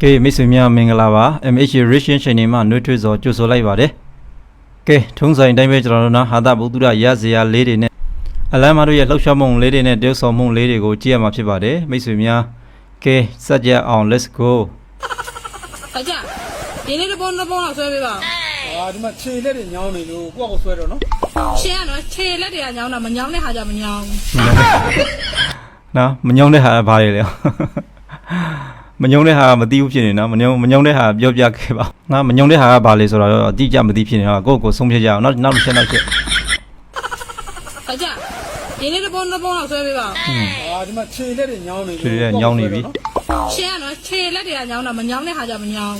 ကဲမိတ်ဆွေများမင်္ဂလာပါ MH Ration Channel မှာနှွေးထွေးစွာကြိုဆိုလိုက်ပါတယ်ကဲထုံးစံအတိုင်းပဲကျွန်တော်တို့နော်ဟာတာဗုဒ္ဓရရဇရာလေးတွေနဲ့အလမ်းမတို့ရဲ့လှုပ်ရှားမှုလေးတွေနဲ့တရုပ်ဆောင်မှုလေးတွေကိုကြည့်ရမှာဖြစ်ပါတယ်မိတ်ဆွေများကဲစကြအောင် let's go အကြဒီနေ့တစ်ပုံတစ်ပုံလောက်ဆွဲပေးပါအာဒီမှာခြေလက်တွေညောင်းနေလို့ကိုယ့်ကိုယ်ဆွဲတော့နော်ဦးရှင်ကတော့ခြေလက်တွေကညောင်းတာမညောင်းတဲ့ဟာကြမညောင်းနော်မညုံတဲ့ဟာကဘာတွေလဲ မညုံတဲ့ဟာကမသိဘူးဖြစ်နေနော်မညုံမညုံတဲ့ဟာပြောပြခဲ့ပါငါမညုံတဲ့ဟာကဘာလဲဆိုတော့အတိအကျမသိဖြစ်နေတော့ကိုယ့်ကိုယ်ဆုံးဖြတ်ကြအောင်နောက်နောက်တစ်ချက်နောက်တစ်ချက်အကြဒီနေ့တစ်ပုံတစ်ပုံလောက်ဆွဲပေးပါအာဒီမှာခြေလက်တွေညောင်းနေလို့ခြေလက်ညောင်းနေပြီရှင်ကတော့ခြေလက်တွေကညောင်းတာမညောင်းတဲ့ဟာကြမညောင်း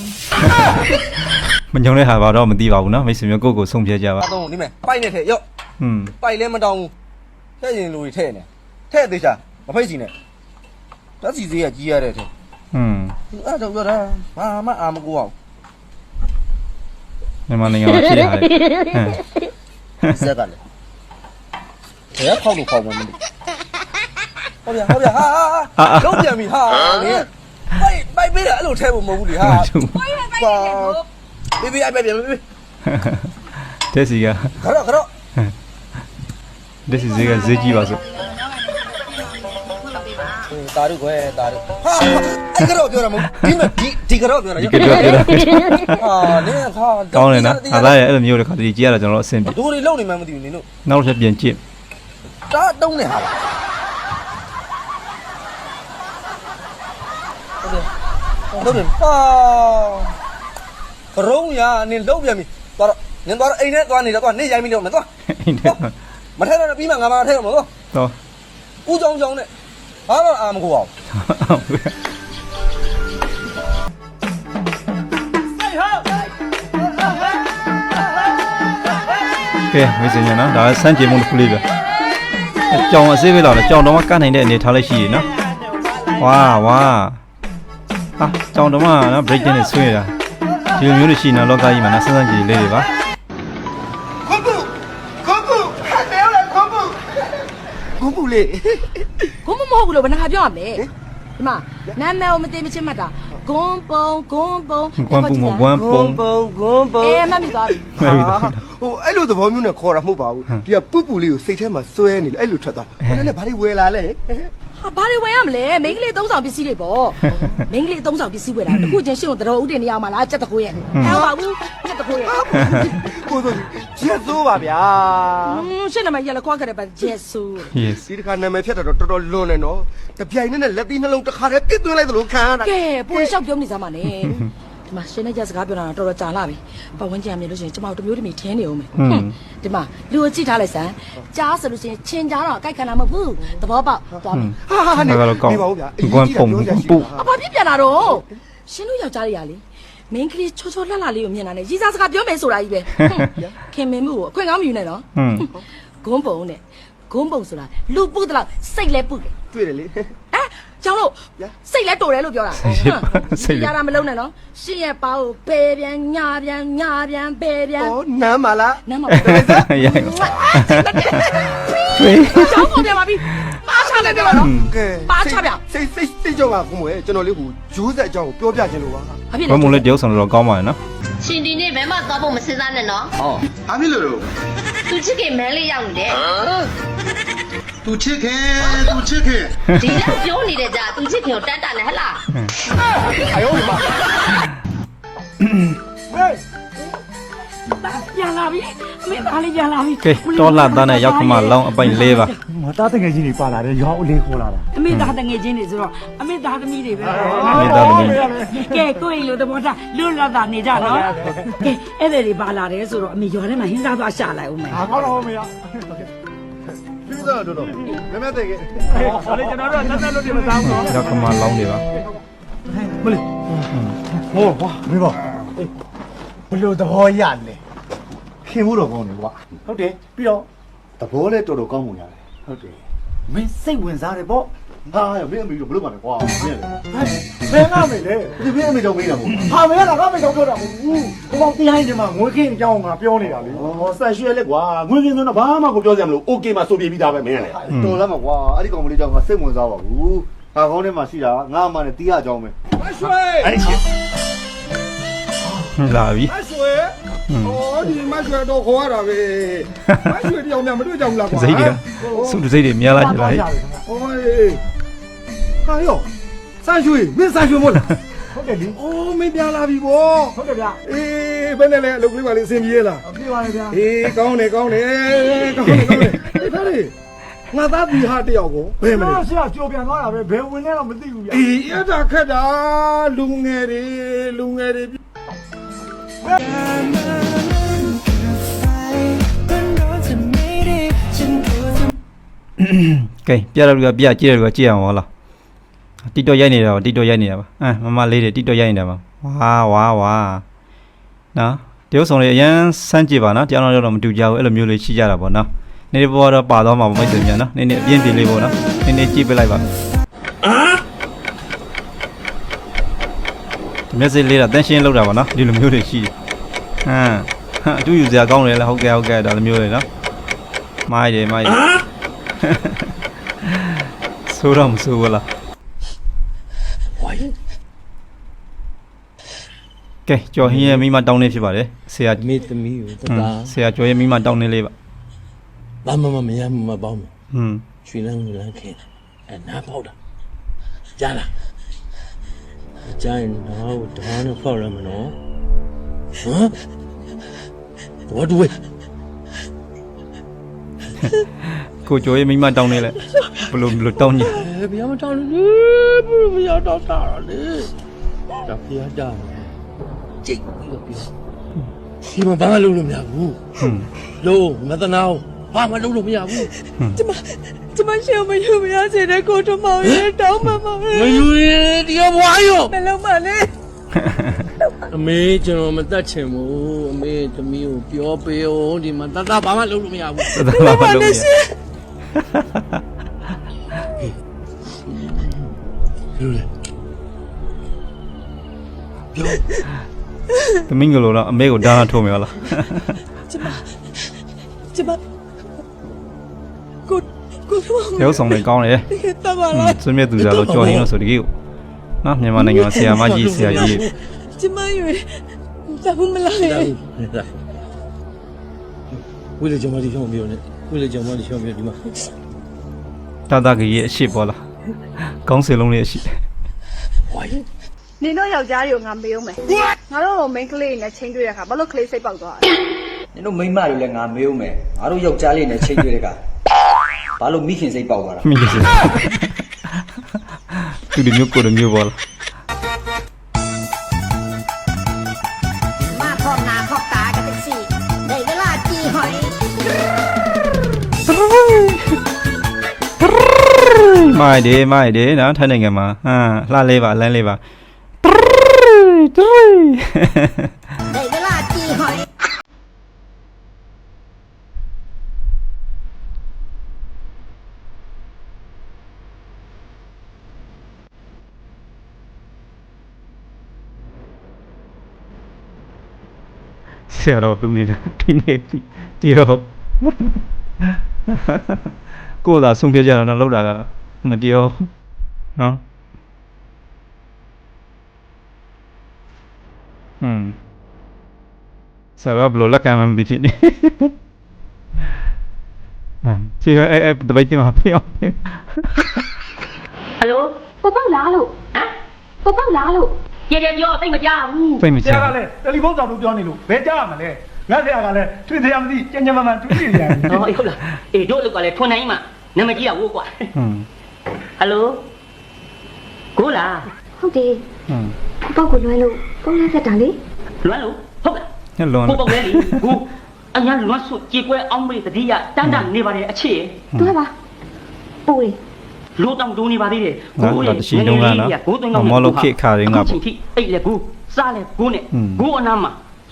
မညုံတဲ့ဟာဘာတော့မသိပါဘူးနော်မိတ်ဆွေမျိုးကိုယ့်ကိုယ်ဆုံးဖြတ်ကြပါအတော့ဒီမဲ့ပိုက်နဲ့ထဲရော့อืมပိုက်လဲမတောင်းဘူးထဲ့ရင်လူတွေထဲ့နေထဲ့သေးချာမဖိတ်စီနဲ့ဓာတ်စီသေးကကြီးရတဲ့ထဲ อืมအဲ့တော့ပြောတာဘာမှအာမကိုအောင်မြန်မာနိုင်ငံမှာဖြစ်ရတယ်ဟမ်ဆက်ကလည်းဘယ်ခေါက်လို့ခေါက်မှမသိဟုတ်ဗျာဟုတ်ဗျာဟာဟာလုံးပြန်ပြီဟာနင်ပိုက်ပိုက်ပေးတာအဲ့လိုထဲဖို့မဟုတ်ဘူးလေဟာပါဘေဘီအိုက်ပဲပြန်ဘေဘီတက်စီကခရော့ခရော့တက်စီဈေးကဈေးကြီးပါဆို တာရုခွဲတာရုဟာအဲ့ခရော့ပြောတာမဟုတ်ဒီမဲ့ဒီဒီခရော့ပြောတာဒီကတော့ပြောတာဟာနင်ခါကောင်းတယ်နော်အသားရဲ့အဲ့လိုမျိုးတစ်ခါတည်းကြည့်ရတာကျွန်တော်အဆင်ပြေဒိုတွေလုံနေမှမသိဘူးနင်တို့နောက်တစ်ချက်ပြန်ကြည့်တာတုံးနေဟာလားဟုတ်တယ်ဟုတ်တယ်ဟာကရုံးရနင်လုံးပြန်ပြီသွားတော့နင်သွားတော့အိမ်ထဲသွားနေတော့သွားနေရိုင်းပြီလို့မသွားအိမ်ထဲမှာမထဲတော့ပြီးမှငါမထဲတော့မသွားတော့ဦးကြောင်ကြောင်နဲ့ ဘာမှအာမကိုအောင်ကဲမိတ်ဆွေများနော်ဒါကစမ်းကြည့်မှုတစ်ခုလေးပဲအကြောင်အစေးပဲလာတယ်ကြောင်တော့မကနိုင်တဲ့အနေထားလေးရှိရနော်ဝါဝါဟာကြောင်တော့မနော် break နဲ့ဆွေးရတာဒီလိုမျိုးတွေရှိနေလောကကြီးမှာနော်စမ်းစမ်းကြည့်လေးတွေပါ ခွန်ပူလေကိုမမဟုတ်ဘူးလို့ဘယ်နှခါပြောရမလဲဒီမှာနာမည်ကိုမသိမချင်းမှတ်တာဂွန်းပုံဂွန်းပုံကွမ်ပူမကွမ်ပုံပုံခွန်ပုံအေးမှတ်မိသွားပြီမှတ်ပြီးတော့ဟိုအဲ့လိုသဘောမျိုးနဲ့ခေါ်တာမဟုတ်ပါဘူးဒီကပုပ္ပူလေးကိုစိတ်ထဲမှာစွဲနေလို့အဲ့လိုထွက်သွားဟိုလည်းဘာတွေဝယ်လာလဲ ဟာဘာတွေဝင်ရမလဲမိန်းကလေးသုံးဆောင်ပစ္စည်းတွေပေါ့မိန်းကလေးသုံးဆောင်ပစ္စည်းဝယ်တာတခုချင်းရှင်းကိုတော်ဦးတင်နေရမှာလားစက်တကိုရဲ့အဲ့ပါဘူးစက်တကိုရဲ့ကိုဆိုချက်သိုးပါဗျာอืมရှင်းနမရလက်ခွားကြတယ်ပါဂျက်ဆူ yes ဒီတစ်ခါနာမည်ဖြတ်တာတော့တော်တော်လွန်နေနော်တပြိုင်နက်နဲ့လက်သီးနှလုံးတစ်ခါတည်းပြစ်သွင်းလိုက်သလိုခံရတာကဲပုံလျှောက်ပြောနေစမ်းပါနဲ့ ဒီမှာရှင်းနေကြစကားပြောတာတော့တော်တော်ကြာလာပြီပတ်ဝန်းကျင်မြင်လို့ရှိရင်ကျမတို့တမျိုးတမီထင်းနေအောင်မယ်ဒီမှာလူကိုကြည့်ထားလိုက်စမ်းကြားဆိုလို့ရှိရင်ချင်းကြားတော့အကြိုက်ခံတာမဟုတ်ဘူးသဘောပေါက်သွားပြီဟာဟာနေဒါကတော့ကောင်းပါဦးဗျာကွမ်ပုံပူအဖေပြပြန်လာတော့ရှင်းလို့ယောက်ျားတွေကလေမင်းကလေးချောချောလှလှလေးကိုမြင်တာနဲ့ရီစားစကားပြောမယ်ဆိုတာကြီးပဲခင်မင်းမှုကိုအခွင့်ကောင်းမယူနဲ့နော်ဟွန်းဂုံးပုံနဲ့ဂုံးပုံဆိုတာလူပုတ်တလောက်စိတ်လဲပုတ်တယ်တွေ့တယ်လေအဲ ကျောင်းလို့ဗျာစိတ်လဲတိုတယ်လို့ပြောတာစိတ်လဲရတာမလုံးနဲ့နော်ရှင်းရဲ့ပါကိုဘဲပြန်ညာပြန်ညာပြန်ဘဲပြန်ဩနမ်းပါလားနမ်းမပါရိုက်ဖေးကျောင်းပေါ်ပြန်ပါပြီပါချလိုက်ပြန်ပါနော်ကဲပါချဗျာစိတ်စိတ်စိတ်ကြောင့်ပါခုမွေကျွန်တော်လေးဟိုဂျိုးဆက်အကြောင်းကိုပြောပြခြင်းလို့ပါဘာဖြစ်ဘလဲယ်မလဲတယောက်ဆောင်တော့ကောင်းပါရဲ့နော်ရှင်ဒီနေ့ဘယ်မှသွားဖို့မစင်စားနဲ့နော်ဘာဖြစ်လို့လဲသူချစ်ခင်မန်းလေးရောက်နေတယ် သူချစ်ခင်သူချစ်ခင်ဒီလောက်ပြောနေတဲ့ကြာသူချစ်ခင်ကိုတတ်တာနဲ့ဟဟလားပြန်လာပြီအမေသားလေးပြန်လာပြီကဲတော်လာသားနဲ့ရောက်ခမလောင်းအပိုင်လေးပါငါတားတငယ်ချင်းတွေပါလာတယ်ရောင်းအလေးခေါ်လာတာအမေသားတငယ်ချင်းတွေဆိုတော့အမေသားသမီးတွေပဲမိသားသမီးကဲကိုယ့်အိမ်လိုသဘောထားလွတ်လပ်တာနေကြနော်ကဲအဲ့ဒါတွေပါလာတယ်ဆိုတော့အမေရွာထဲမှာဟင်းစားသွားရှာလိုက်ဦးမယ်ဟာကောင်းတော့မရ ပြီးတော့တော်တော်မမတဲ့ကဲဟောလေကျွန်တော်တို့တက်တက်လို့ဒီမစားဘူးနော်ရောက်ခမလောင်းတွေပါမလေးဟောကွာမင်းပါဘလို့သဘောရလဲခင်မှုတော့ကောင်းတယ်ကွာဟုတ်တယ်ပြီးတော့သဘောလဲတော်တော်ကောင်းပုံရတယ်ဟုတ်တယ်မင်းစိတ်ဝင်စားတယ်ပေါ့ ဟာရမင်းအမေတို့ဘလို့ပါလဲကွာမင်းလေ ဘယ်ငါမေလဲ ဒီမင်းအမေကြောင့်မေးတာမဟုတ်ဘူး ဟာမင်းကငါမေကြောင့်ပြောတာမဟုတ်ဘူးဟိုကောင်တိုင်းဒီမှာငွေခင်းအကြောင်းငါပြောနေတာလေ ဩဆက်ရွှဲလဲကွာငွေကင်းဆိုတော့ဘာမှကိုပြောစရာမလိုโอเคမှာဆိုပြေပြီးသားပဲမင်းလေတော်လားမကွာအဲ့ဒီကောင်မလေးကြောင့်ငါစိတ်ဝင်စားပါဘူး ဟာကောင်းထဲမှာရှိတာငါအမှနဲ့တီးရအကြောင်းပဲ မရွှေ အဲ့ရှစ် လာပြီမဆွေအော်ဒီမဆွေတော့ခေါ်ရတာပဲမဆွေတယောက်များမတွေ့ကြဘူးလားကွာစိတ်တွေစုစိတ်တွေများလာကြလားအော်ဟာရောစမ်းရွှေမင်းစမ်းရွှေမို့လားဟုတ်တယ်လေ။အိုးမင်းပြန်လာပြီဗော။ဟုတ်တယ်ဗျ။အေးဘယ်နဲ့လဲအလုပ်ကလေးပါလေးအဆင်ပြေလား။ပြေပါလေဗျာ။အေးကောင်းတယ်ကောင်းတယ်။ကောင်းတယ်ကောင်းတယ်။အေးဒါလေငါသားဒီဟာတယောက်ကိုဘယ်မလဲ။ဆရာကြော်ပြန်သွားတာပဲ။ဘယ်ဝင်လဲတော့မသိဘူးဗျာ။အေးအဲ့ဒါခက်တာလူငယ်တွေလူငယ်တွေ ကဲပြရတော့ကပြကြည့်ရတော့ကြည့်အောင်ဟောလားတီတော့ရိုက်နေတာပါတီတော့ရိုက်နေတာပါအမ်မမလေးတွေတီတော့ရိုက်နေတာပါဝါဝါဝါနော်တရုပ်ဆောင်တွေအရန်စမ်းကြည့်ပါနော်တရားတော်တော့မတူကြဘူးအဲ့လိုမျိုးလေးရှိကြတာပေါ့နော်နေနေပေါ်တော့ပါသွားမှာမိတ်ဆွေများနော်နေနေအပြင်းပြင်းလေးပေါ့နော်နေနေကြည့်ပြလိုက်ပါဒီ မျက်စိလေးတော့တန်းရှင်းလောက်တာပါနော်ဒီလိုမျိုးတွေရှိတယ်ဟမ်ဟာအတူယူစရာကောင်းတယ်လားဟုတ်ကဲ့ဟုတ်ကဲ့ဒါလိုမျိုးတွေနော်မိုက်တယ်မိုက်တယ်ဆိုတော့မဆိုဘူးလားဝိုင်းကဲကျော်ဟင်းရဲ့မိမတောင်းနေဖြစ်ပါတယ်ဆရာမေသမီးကိုတဟွတာန်းဆရာကျော်ရဲ့မိမတောင်းနေလေးပါဘာမှမမရမပေါင်းဘူးဟွန်းရွှေလန်းငလန်းခင်အဲနားပေါက်တာကြားလား ကြားရင်နားကိုဓာတ်နဲ့ဖောက်ရမနော်ဟမ်ဘာတူဝဲကိုကျော်ရဲ့မိမတောင်းနေလဲဘလို့ဘလို့တောင်းညအဲဘုရားမတောင်းလို့လေဘုရားဘုရားတောင်းတာလေဒါဘုရားတောင်းကြိတ်ပြီးတော့ပြောဒီမှာဘာမှလုပ်လို့မရဘူးဟွန်းလို့မသနာဘူးဘာမှလုပ်လို့မရဘူးကျမ ကျမရှင်မယူမရစေတဲ့ကိုထမောင်ရဲ့တောင်းပန်ပါမယ်မယူရင်တရားဘွားရောမလုံးပါနဲ့အမေကျွန်တော်မတတ်ချင်ဘူးအမေသမီးကိုပြောပေးအောင်ဒီမှာတတ်တာဘာမှလုပ်လို့မရဘူးသဒ္ဒါမလုံးရပြောလေပြောသမင်းကလေးတော့အမေကိုဒါနာထိုးမယ်ဟုတ်လားကျမကိုကိုထမောင်တ ရုပ်ဆောင်တွေကောင်းတယ်တပါဟွလားန်းဆွေးမြတ်သူကြလို့ကျော်ဟင်းလို့ဆိုတကယ်ကိုနော်မြန်မာနိုင်ငံမှာဆရာမကြီးဆရာကြီးကျမယူတဘူးမလားလာလာဝိလေကျွန်မဒီရှောင်းပြောနေဝိလေကျွန်မဒီရှောင်းပြောဒီမှာတာတာကြီးရဲ့အရှိပေါ်လားကောင်းစင်လုံးလေးအရှိဝိုင်းနင်တို့ယောက်ျားတွေကိုငါမေးဦးမယ်ငါတို့မိန်းကလေးနဲ့ချင်းတွေ့တဲ့အခါဘာလို့ကလေးစိတ်ပေါက်သွားလဲနင်တို့မိန်းမတွေလည်းငါမေးဦးမယ်ငါတို့ယောက်ျားလေးနဲ့ချိန်တွေ့တဲ့က ဘာလို့မိခင်စိတ်ပေါက်သွားတာ မိကြီးစသူဒီမျိုးကိုဒီမျိုးပေါ်လား มาพร้อมหน้าพร้อมตากันเป็นสี่ได้เวลาจีหอย မိုက်တယ်မိုက်တယ်နော်ထိုင်းနိုင်ငံမှာဟာလှလေးပါလမ်းလေးပါ ဆရာတော်သူနေတယ်ဒီနေ့ဒီတော့ကိုယ်သာဆုံးဖြတ်ကြတာတော့လောက်တာကမတရားနော်ဟွန်းဆရာဘယ်လိုလက်ကမ်းမှမဖြစ်နေဟမ်ခြေအဲ့အဲ့တပိတ်တင်မှာပြောင်းဟယ်လိုကိုပေါက်လားလို့ဟမ်ကိုပေါက်လား လို့ရေရေပြောသိမကြဘူးဖိတ်မဆချရာကလည်းတယ်လီဖုန်းဆောင်လို့ပြောနေလို့ဘယ်ကြားရမလဲငါဆရာကလည်းထွေဆရာမသိကြင်ကြင်မမှန်သူသိရတယ်ဟောအေးဟုတ်လားအေးတို့လောက်ကလည်းထွန်နိုင်မှနာမည်ကြီးရဝိုးကွာဟွန်းဟယ်လိုကိုလားဟုတ်တယ်ဟွန်းကိုပေါက်ကိုလွှဲလို့ပုံးရဆက်တာလေလွမ်းလို့ဟုတ်လားညလွန်ကိုပေါ့လေလေကိုအညာလွမ်းဆုကြေကွဲအောင်မေးတတိယတန်းတန်းနေပါတယ်အချစ်တွဲပါပူရီ လိုတောင်တိုးနေပါသေးတယ်နော်တော့တရှိတုံးကနော်ကိုသွင်းကောင်းမော်လို့ခေခါရင်းကအခုပေါ့ချိန်ထိအဲ့လေကိုစားလေကိုနဲ့ဟွန်းကိုအနားမှာ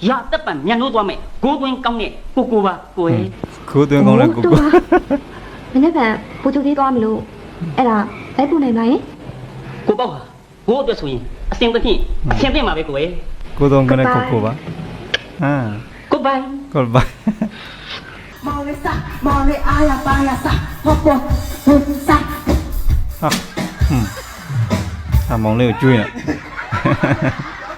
ရတက်ပံမြန်လို့သွားမယ်ကိုသွင်းကောင်းနဲ့ကိုကိုပါကိုရဲ့ခိုးသွင်းကောင်းတဲ့ကိုကိုမနေ့ကပူတူသေးသွားမလို့အဲ့ဒါလိုက်ပူနိုင်ပါရင်ကိုပေါ့ဟာကိုအတွက်ဆိုရင်အစင်တစ်ဖြင့်အစင်သိမှာပဲကိုရဲ့ကိုသွင်းကောင်းတဲ့ကိုကိုပါဟမ်ကိုဘိုင်ကိုပါမောင်လေးစားမောင်လေးအားရပါရစားဟောပေါ်ဟွန်းစား ဟာဟွန်းအမောင်လေးကိုကျွေးနေ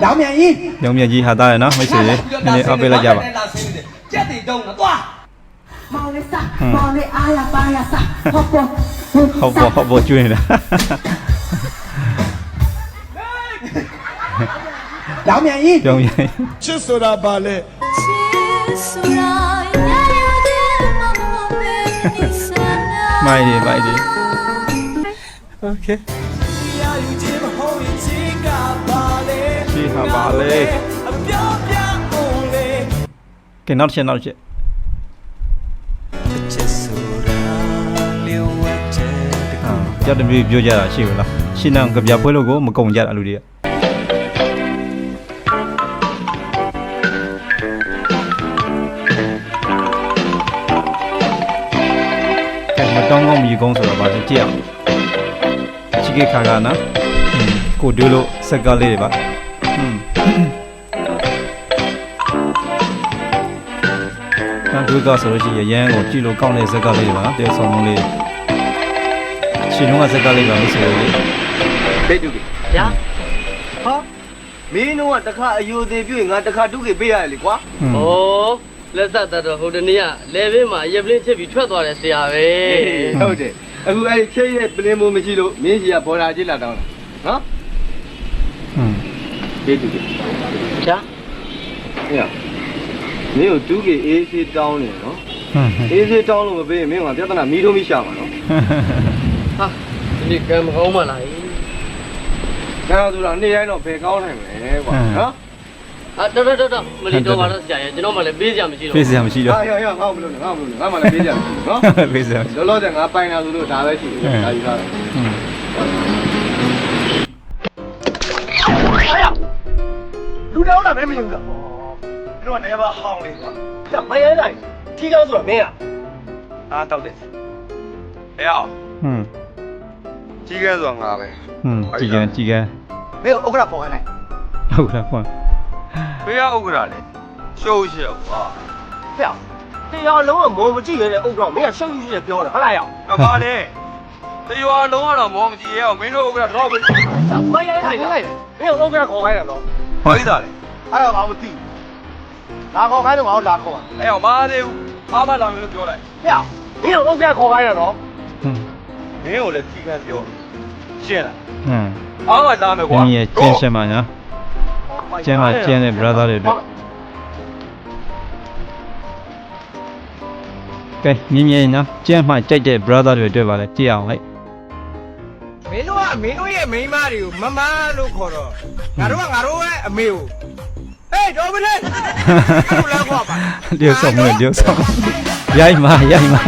ရောင်မြန်ကြီးညောင်မြတ်ကြီးဟာသားရနော်မိတ်ဆွေလေးနည်းနည်းအောက်ပေးလိုက်ကြပါကြက်တီတုံးတော့သွားမောင်လေးစားမောင်လေးအားရပါရစားဟောပေါ်ဟုတ်ပေါ့ဟုတ်ပေါ့ကျွေးနေတာရောင်မြန်ကြီးပြောင်းရင်ချစ်ဆိုတာပါလေမိုင်းဒီမိုင်းဒီ โอเค ဒီဟာပါလေကဲနောက်တစ်ချက်နောက်တစ်ချက်အာကြောက်တမျိုးပြောကြတာရှိဘူးလားရှင်းအောင်ကြပြပွဲလို့ကိုမကုံကြတာလူတွေကကဲမတောင်းကောင်းမြည်ကုန်းဆိုတော့ဗာလေကြည့်အောင်ချီ ကြီးခါကနော်ကိုဒူးလို့စက်ကားလေးတွေပါဟွန်းဒူးကဆိုလို့ရှိရင်ရန်ကိုကြည့်လို့ကောင်းတဲ့စက်ကားလေးတွေပါတဲဆောင်မလေးရှင်တော့စက်ကားလေးပါလို့ဆိုလို့တိတ်တူကြီးဗျာဟာမင်းတို့ကတခါအယူသေးပြွေငါတခါတုကြီးပေးရတယ်လေကွာဩလက်ဆက်တတော်ဟိုတနေ့ကလေဘင်းမှာအရက်ပလင်းချစ်ပြီးထွက်သွားတယ်ဆရာပဲဟုတ်တယ် အခုအဲ့ဒီချဲ့ရဲ့ပလင်းမိုးမရှိလို့မင်းကြီးကဘော်ဒါကြီးလာတောင်းတာနော်อืมဒိတ်တူကြီးချာဟဲ့မင်းတို့ဒုက္ခအေးစေးတောင်းနေနော်ဟမ်ဟအေးစေးတောင်းလို့မပေးရင်မင်းကပြဿနာမီးထုံးမိရှာမှာနော်ဟာဒီနေ့ကံမကောင်းမှလားဒါဆိုတော့နေ့တိုင်းတော့ဘယ်ကောင်းနိုင်မလဲကွာနော် အာတော်တော်တော်မလီတော်ပါတော့ဆရာရဲ့ကျွန်တော်မှလည်းပေးစရာမရှိတော့ဖေးစရာမရှိတော့ဟာရရငါ့မလို့ငါ့မလို့ငါ့မလည်းပေးကြတယ်နော်ဖေးစရာမရှိလောလောဆယ်ငါပိုင်လာဆိုလို့ဒါပဲရှိတယ်ဒါယူထားတယ်လူတောင်းတာမဲမယူတာ။တို့ကနေပါဟောင်းလေးကွာ။ဒါမရဲတိုင်းထီးကောင်းဆိုတော့မင်းอ่ะ။အားတောက်တယ်။အေးအောင်ဟွန်းကြီးကဲဆိုတော့ငါပဲဟွန်းကြည်ကန်ကြည်ကန်။မင်းဥက္ကဋဖုန်းလိုက်ဟုတ်လားဖွင့် ဖေးရဥက္ကရာလေရှုပ်ရှုပ်ပါဖေအောင်တရားလုံးကမောမကြည့်ရတဲ့ဥက္ကရာမင်းကရှုပ်ရှုပ်ရပြောတယ်ဟုတ်လားရောင်အပါလေတရားလုံးကတော့မောမကြည့်ရအောင်မင်းတို့ဥက္ကရာတော့ပဲမရရရလိုက်မင်းဥက္ကရာခေါ်ခိုင်းတယ်နော်ဟုတ်ပြီသားလေအဲ့တော့ငါမသိလာခေါ်ခိုင်းတော့ငါတို့လာခေါ်အဲ့အောင်မအားသေးဘူးအားမလာမင်းတို့ပြောလိုက်ဖေအောင်မင်းဥက္ကရာခေါ်ခိုင်းတယ်နော်မင်းကိုလည်းထိခိုက်ပြောရှင်းလားอืมအားမလာမယ်ကွာမင်းရဲ့ရှင်းရှင်းပါနော် ကျင်းမှာကျင်းတဲ့ brother တွေတို့ကဲမြင်မြင်နော်ကျင်းမှာကြိုက်တဲ့ brother တွေတွေ့ပါလေကြည့်အောင်ဟဲ့မင်းတို့ကမင်းတို့ရဲ့မိန်းမတွေကိုမမလို့ခေါ်တော့ငါတို့ကငါတို့ရဲ့အမေကိုဟေးဒေါ်မလေးအဲ့လိုလားခေါ်ပါတယောက်ဆောင်မလို့တယောက်ဆောင်ရိုက်မှာရိုက်မှာ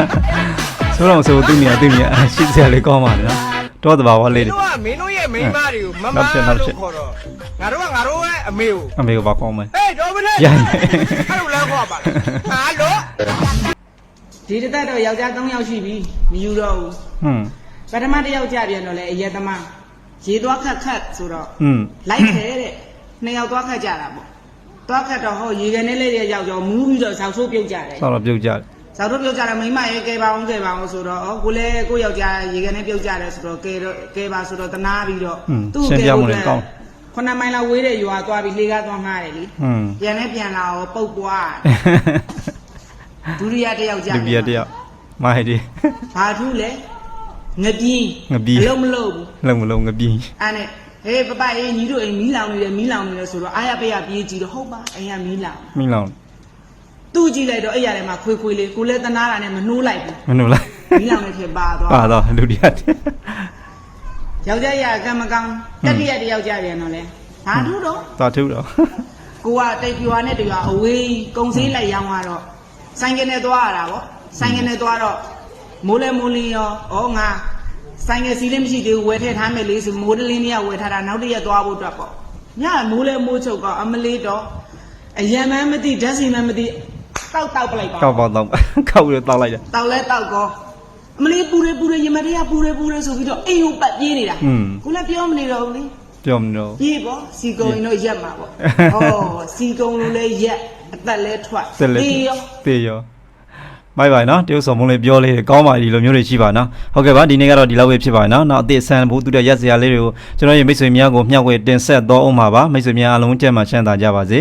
ဆိုတော့ဆိုသူနေသူနေရှိစရာလေးကောင်းပါနော်တော့တဘာဝမလေးင်းတွေတို့ကမင်းတို့ရဲ့မိန်းမတွေကိုမမနောက်ချက်နောက်လို့ချက်ခေါ်တော့ ငါတို့ကငါတို့ရဲ့အမေကိုအမေကိုဘာခေါ်မလဲဟေးဒေါ်မနဲ့ရိုင်းအဲ့လိုလဲခေါ်ပါဟာလို့ဒီတစ်သက်တော့ယောက်ျား၃ယောက်ရှိပြီမယူတော့ဘူးဟွန်းပထမတစ်ယောက်ကြပြန်တော့လေအရက်သမားရေသွားခတ်ခတ်ဆိုတော့ဟွန်းလိုက်ခဲတဲ့နှစ်ယောက်သွားခတ်ကြတာပေါ့သွားခတ်တော့ဟောရေကန်နဲ့လေးတဲ့ယောက်ျားမူးပြီးတော့ဆောက်ဆိုးပြုတ်ကြတယ်ဆောက်တော့ပြုတ်ကြတယ်ဇာတို့ပြုတ်ကြတယ်မိမရဲ့ကဲပါအောင်ကဲပါအောင်ဆိုတော့ကိုလည်းကိုယောက်ျားရေကနေပြုတ်ကြတယ်ဆိုတော့ကဲတော့ကဲပါဆိုတော့တနာပြီးတော့သူ့ကဲကိုလည်း ခုနမိုင်လောက်ဝေးတဲ့ရွာသွားပြီးလေကားသွားငှားတယ်လေอืมပြန်လဲပြန်လာတော့ပုတ်ပွားဒုတိယတစ်ယောက်ကြဒီပြတယောက်မိုင်းဒီဘာထူးလဲငပြင်းငပြင်းအလုံးမလုံးဘူးလုံမလုံငပြင်းအဲ့နဲ့ဟေးပပအေးညီတို့အိမ်မီးလောင်နေတယ်မီးလောင်နေတယ်ဆိုတော့အားရပရပြေးကြည့်တော့ဟုတ်ပါအိမ်ကမီးလောင်မင်းလောင်သူ့ကြည့်လိုက်တော့အဲ့ရထဲမှာခွေခွေလေးကိုလည်းတနာတာနဲ့မနှိုးလိုက်ဘူးမနှုတ်လိုက်မီးလောင်နေဖြစ်ပါသွား ပါတော့လူတယောက် ယောက်ျားရကံမကောင်းတက်တိယတယောက်ကြပြန်တော့လဲဘာထူးတော့သွားထုတော့ကိုကတိတ်ပြွာနဲ့တရွာအဝေးကုံစည်းလိုက်ရောင်းသွားတော့ဆိုင်ကနေသွားရတာဗောဆိုင်ကနေသွားတော့မိုးလဲမိုးလင်းရောဩငါဆိုင်ငယ်စီးလေးမရှိသေးဘူးဝယ်ထည့်ထားမယ်လေဆိုမိုးတလင်းလေးကဝယ်ထားတာနောက်တစ်ရက်သွားဖို့အတွက်ပေါ့ညမိုးလဲမိုးချုပ်ကအမလေးတော့အယံမန်းမသိဓာတ်စီမန်းမသိတောက်တောက်ပလိုက်ပါကောက်ပေါက်တော့ကောက်ပြီးတော့တောက်လိုက်တာတောက်လဲတောက်ကော အမလေးပူရပူရရမတရားပူရပူရဆိုပြီးတော့အိမ်ကိုပတ်ပြေးနေတာอืมကိုလည်းပြောမနေတော့ဘူးလေပြောမလို့ပြေးပေါ့စီကုံရင်တော့ရက်မှာပေါ့ဟောစီကုံလိုလဲရက်အသက်လဲထွက်ဆက်လက်တေးရောတေးရောဘိုင်ဘိုင်နော်တရုတ်ဆောင်မုံလေးပြောလေးကောင်းပါဒီလိုမျိုးတွေရှိပါနော်ဟုတ်ကဲ့ပါဒီနေ့ကတော့ဒီလောက်ပဲဖြစ်ပါနော်နောက်အသစ်ဆန်ဘူးတူတဲ့ရက်စရာလေးတွေကိုကျွန်တော်ရဲ့မိတ်ဆွေများကိုမျှဝေတင်ဆက်တော့အောင်ပါပါမိတ်ဆွေများအားလုံးကြက်မှချမ်းသာကြပါစေ